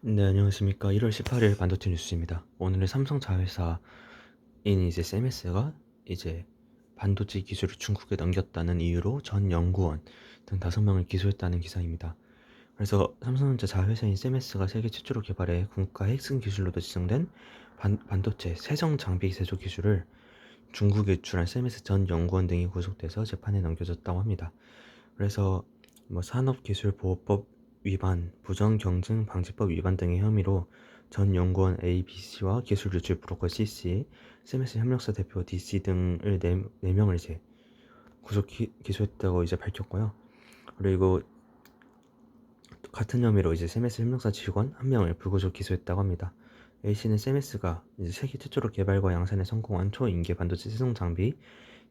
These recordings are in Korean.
네, 안녕하십니까. 1월 18일 반도체 뉴스입니다. 오늘은 삼성 자회사인 이제 세메스가 이제 반도체 기술을 중국에 넘겼다는 이유로 전 연구원 등 다섯 명을 기소했다는 기사입니다. 그래서 삼성전자 자회사인 세메스가 세계 최초로 개발해 국가 핵심 기술로도 지정된 반, 반도체 세정 장비 세조 기술을 중국에 유출한 세메스 전 연구원 등이 구속돼서 재판에 넘겨졌다고 합니다. 그래서 뭐 산업기술보호법 위반, 부정경쟁방지법 위반 등의 혐의로 전 연구원 A, B, C와 기술 유출 브로커 CC, 세메스 협력사 대표 DC 등을 네, 네 명을 이제 구속 기, 기소했다고 이제 밝혔고요. 그리고 같은 혐의로 이제 세메스 협력사 직원 한 명을 불구속 기소했다고 합니다. A 씨는 세메스가 이제 세계 최초로 개발과 양산에 성공한 초인계 반도체 세송 장비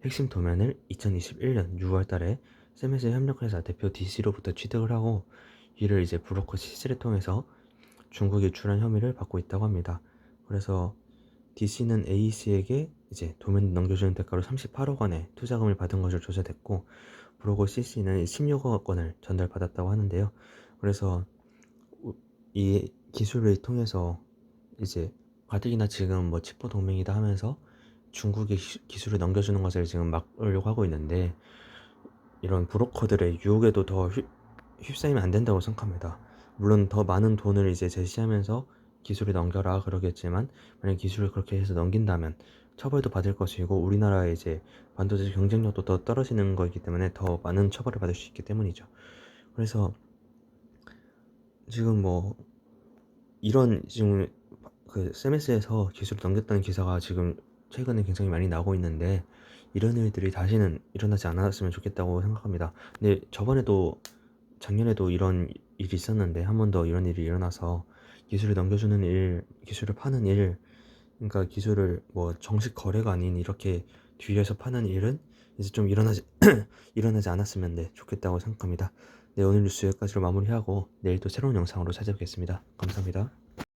핵심 도면을 2021년 6월달에 세메스 협력회사 대표 DC로부터 취득을 하고 이를 이제 브로커 CC를 통해서 중국에 유출한 혐의를 받고 있다고 합니다. 그래서 DC는 AEC에게 이제 도면 넘겨주는 대가로 38억 원의 투자금을 받은 것으로 조사됐고 브로커 CC는 16억 원을 전달받았다고 하는데요. 그래서 이 기술을 통해서 이제 가뜩이나 지금 뭐 치포 동맹이다 하면서 중국에 기술을 넘겨주는 것을 지금 막으려고 하고 있는데 이런 브로커들의 유혹에도 더 휩, 휩싸이면 안 된다고 생각합니다. 물론 더 많은 돈을 이제 제시하면서 기술을 넘겨라 그러겠지만 만약 기술을 그렇게 해서 넘긴다면 처벌도 받을 것이고 우리나라의 이제 반도체 경쟁력도 더 떨어지는 거기 때문에 더 많은 처벌을 받을 수 있기 때문이죠. 그래서 지금 뭐 이런 지금 그 세메스에서 기술을 넘겼다는 기사가 지금 최근에 굉장히 많이 나오고 있는데 이런 일들이 다시는 일어나지 않았으면 좋겠다고 생각합니다. 근데 저번에도 작년에도 이런 일이 있었는데 한 번 더 이런 일이 일어나서 기술을 넘겨주는 일, 기술을 파는 일, 그러니까 기술을 뭐 정식 거래가 아닌 이렇게 뒤에서 파는 일은 이제 좀 일어나지 일어나지 않았으면 네, 좋겠다고 생각합니다. 네, 오늘 뉴스 여기까지로 마무리하고 내일 또 새로운 영상으로 찾아뵙겠습니다. 감사합니다.